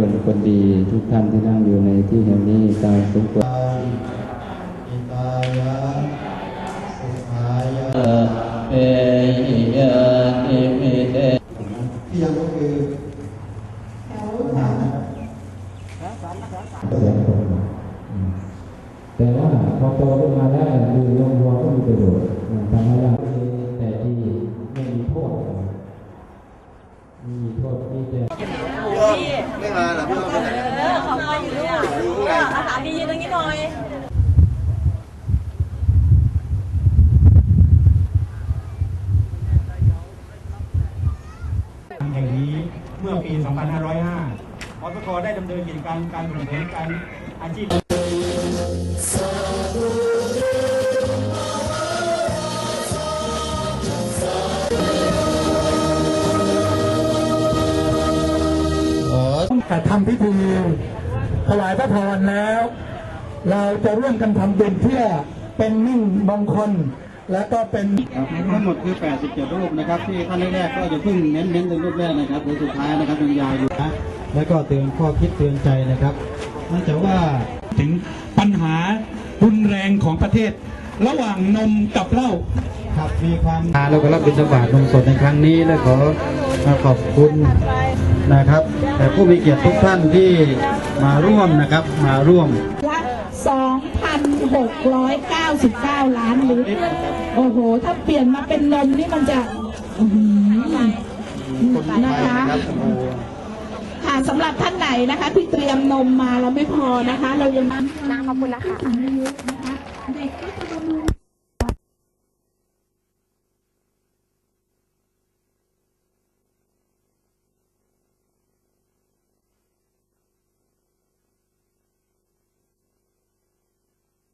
เป็นคนดีทุกท่านที่นั่งอยู่ในที่แห่งนี้ตามสมควรอิตายะสุขายะเอหิยาติมิเตที่ยังก็คือหาแต่ว่าพอโตขึ้นมาแล้ว มีโทษที่จะไม่มาหรอพี่เออขอมาอยู่ด้วยอะอาหารดีตรงนี้หน่อยแห่งนี้เมื่อปี 2505อสกได้ดำเนินกิจการการส่งเสริมการอาชีพ แต่ทำพิธีถวายพระพรแล้ว เราจะร่วมกันทำบุญเพื่อเป็นมิ่งมงคล และก็เป็นครับทั้งหมดคือ 87 รูปนะครับที่ท่านแรกๆก็จะเพิ่งเน้นๆเป็นรูปแรกนะครับหรือสุดท้ายนะครับยังยาวอยู่นะแล้วก็เตือนข้อคิดเตือนใจนะครับเนื่องจากว่าถึงปัญหารุนแรงของประเทศ ระหว่างนมกับเหล้าครับมีความแล้วก็รับบิณฑบาตนมสดในครั้งนี้และขอขอบคุณ นะครับ แต่ผู้มีเกียรติทุกท่านที่มาร่วมนะครับมาร่วมละ2,699 ล้านลิตรโอ้โห ถ้าเปลี่ยนมาเป็นนมนี่มันจะอื้อหือนะคะค่ะสำหรับท่านไหนนะคะ ที่เตรียมนมมาเราไม่พอนะคะ เรายังขอบคุณนะคะ